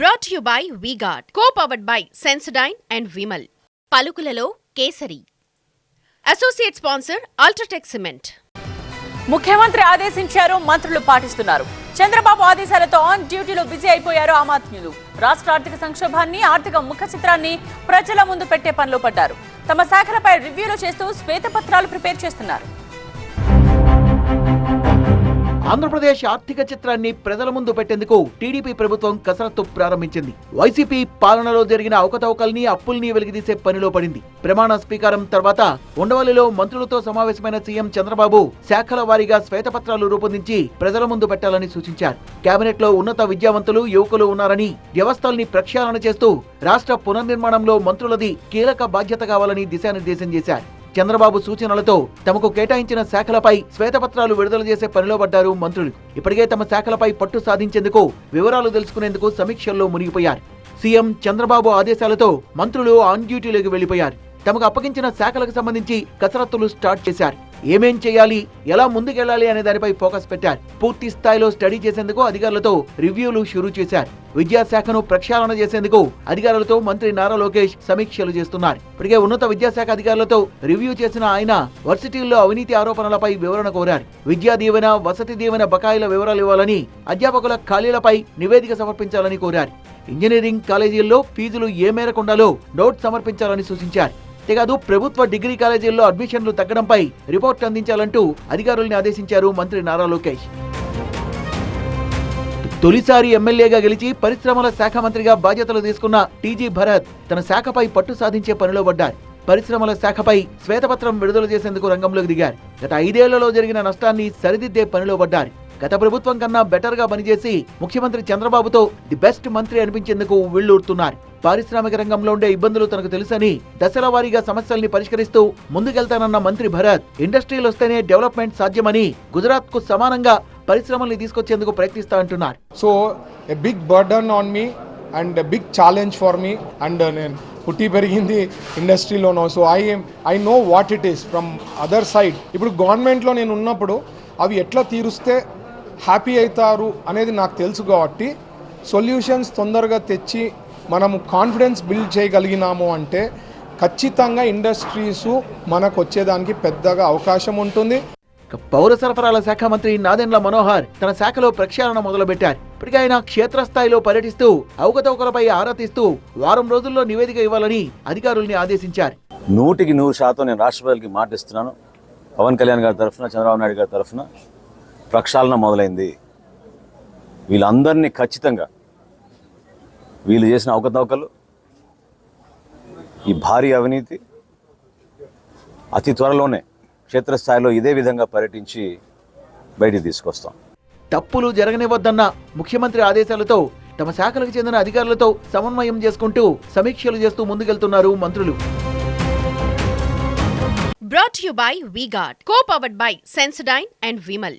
Brought you by V Guard co powered by Sensodyne and Vimal పలుకులలో Kesari. Associate sponsor UltraTech cement ముఖ్యమంత్రి ఆదేశించారు మంత్రులు పాటిస్తున్నారు. చంద్రబాబు ఆదేశాలతో on డ్యూటీలో బిజీ అయిపోయారు ఆమ్ ఆద్మీలు రాష్ట్ర ఆర్థిక సంక్షోభాన్ని ఆర్థిక ముఖ చిత్రాన్ని ప్రజల ముందు పెట్టే పనిలో పడ్డారు. తమ శాఖలపై రివ్యూలు చేస్తూ శ్వేతపత్రాలు ప్రిపేర్ చేస్తున్నారు. ఆంధ్రప్రదేశ్ ఆర్థిక చిత్రాన్ని ప్రజల ముందు పెట్టేందుకు టీడీపీ ప్రభుత్వం కసరత్తు ప్రారంభించింది. వైసీపీ పాలనలో జరిగిన అవకతవకల్ని అప్పుల్ని వెలికితీసే పనిలో పడింది. ప్రమాణ స్వీకారం తర్వాత ఉండవల్లిలో మంత్రులతో సమావేశమైన సీఎం చంద్రబాబు శాఖల వారీగా శ్వేతపత్రాలు రూపొందించి ప్రజల ముందు పెట్టాలని సూచించారు. కేబినెట్లో ఉన్నత విద్యావంతులు యువకులు ఉన్నారని వ్యవస్థల్ని ప్రక్షాళన చేస్తూ రాష్ట్ర పునర్నిర్మాణంలో మంత్రులది కీలక బాధ్యత కావాలని దిశానిర్దేశం చేశారు. చంద్రబాబు సూచనలతో తమకు కేటాయించిన శాఖలపై శ్వేతపత్రాలు విడుదల చేసే పనిలో పడ్డారు మంత్రులు. ఇప్పటికే తమ శాఖలపై పట్టు సాధించేందుకు వివరాలు తెలుసుకునేందుకు సమీక్షల్లో మునిగిపోయారు. సీఎం చంద్రబాబు ఆదేశాలతో మంత్రులు ఆన్ డ్యూటీలోకి వెళ్ళిపోయారు తమకు అప్పగించిన శాఖలకు సంబంధించి కసరత్తులు స్టార్ట్ చేశారు. ఏమేం చేయాలి ఎలా ముందుకెళ్ళాలి అనే దానిపై ఫోకస్ పెట్టారు. పూర్తి స్థాయిలో స్టడీ చేసేందుకు అధికారులతో రివ్యూలు షురూ చేశారు. విద్యాశాఖను ప్రక్షాళన చేసేందుకు అధికారులతో మంత్రి నారా లోకేష్ సమీక్షలు చేస్తున్నారు. ఇప్పటికే ఉన్నత విద్యాశాఖ అధికారులతో రివ్యూ చేసిన ఆయన వర్సిటీల్లో అవినీతి ఆరోపణలపై వివరణ కోరారు. విద్యా దీవెన వసతి దీవెన బకాయిల వివరాలు ఇవ్వాలని అధ్యాపకుల ఖాళీలపై నివేదిక సమర్పించాలని కోరారు. ఇంజనీరింగ్ కాలేజీల్లో ఫీజులు ఏ మేరకు ఉండాలో నోట్ సమర్పించాలని సూచించారు. అంతేకాదు ప్రభుత్వ డిగ్రీ కాలేజీల్లో అడ్మిషన్లు తగ్గడంపై రిపోర్ట్ అందించాలంటూ అధికారుల్ని ఆదేశించారు మంత్రి నారా లోకేష్. తొలిసారి ఎమ్మెల్యేగా గెలిచి పరిశ్రమల శాఖ మంత్రిగా బాధ్యతలు తీసుకున్న టీజీ భరత్ తన శాఖపై పట్టు సాధించే పనిలో పడ్డారు. పరిశ్రమల శాఖపై శ్వేతపత్రం విడుదల చేసేందుకు రంగంలోకి దిగారు. గత ఐదేళ్ళలో జరిగిన నష్టాన్ని సరిదిద్దే పనిలో పడ్డారు. గత ప్రభుత్వం కన్నా బెటర్గా పనిచేసి ముఖ్యమంత్రి చంద్రబాబుతో ది బెస్ట్ మంత్రి అనిపించేందుకు వెళ్ళూరుతున్నారు పారిశ్రామిక రంగంలో ఉండే ఇబ్బందులు తనకు తెలుసని దశల వారీగా సమస్యల్ని పరిష్కరిస్తూ ముందుకెళ్తానన్న మంత్రి భరత్ ఇండస్ట్రీలు వస్తేనే డెవలప్మెంట్ సాధ్యమని గుజరాత్కు సమానంగా పరిశ్రమల్ని తీసుకొచ్చేందుకు ప్రయత్నిస్తా అంటున్నారు. So a big burden on me and big challenge for me and నేను పుట్టి పెరిగింది ఇండస్ట్రీలోనో. So I I know what it is from other side ఇప్పుడు గవర్నమెంట్లో నేను ఉన్నప్పుడు అవి ఎట్లా తీరుస్తే హ్యాపీ అవుతారు అనేది నాకు తెలుసు కాబట్టి సొల్యూషన్స్ తొందరగా తెచ్చి మనము కాన్ఫిడెన్స్ బిల్డ్ చేయగలిగినాము అంటే ఖచ్చితంగా ఇండస్ట్రీసు మనకు వచ్చేదానికి పెద్దగా అవకాశం ఉంటుంది. ఇక పౌర సరఫరాల శాఖ మంత్రి నాదెండ్ల మనోహర్ తన శాఖలో ప్రక్షాళన మొదలుపెట్టారు. ఇప్పటికే ఆయన క్షేత్రస్థాయిలో పర్యటిస్తూ అవకతవకలపై ఆరా తీస్తూ వారం రోజుల్లో నివేదిక ఇవ్వాలని అధికారుల్ని ఆదేశించారు. నూటికి నూరు శాతం నేను రాష్ట్రపతికి మాటిస్తున్నాను. పవన్ కళ్యాణ్ గారి తరఫున చంద్రబాబు నాయుడు గారి తరఫున. ప్రక్షాళన మొదలైంది. వీళ్ళందరినీ ఖచ్చితంగా వీళ్ళు చేసిన అవకతవకలు ఈ భారీ అవినీతి అతి త్వరలోనే క్షేత్రస్థాయిలో ఇదే విధంగా పర్యటించి బయటికి తీసుకొస్తాం. తప్పులు జరగనివ్వద్దన్న ముఖ్యమంత్రి ఆదేశాలతో తమ శాఖలకు చెందిన అధికారులతో సమన్వయం చేసుకుంటూ సమీక్షలు చేస్తూ ముందుకెళ్తున్నారు మంత్రులు. Brought you by V Guard co powered by Sensodyne and Vimal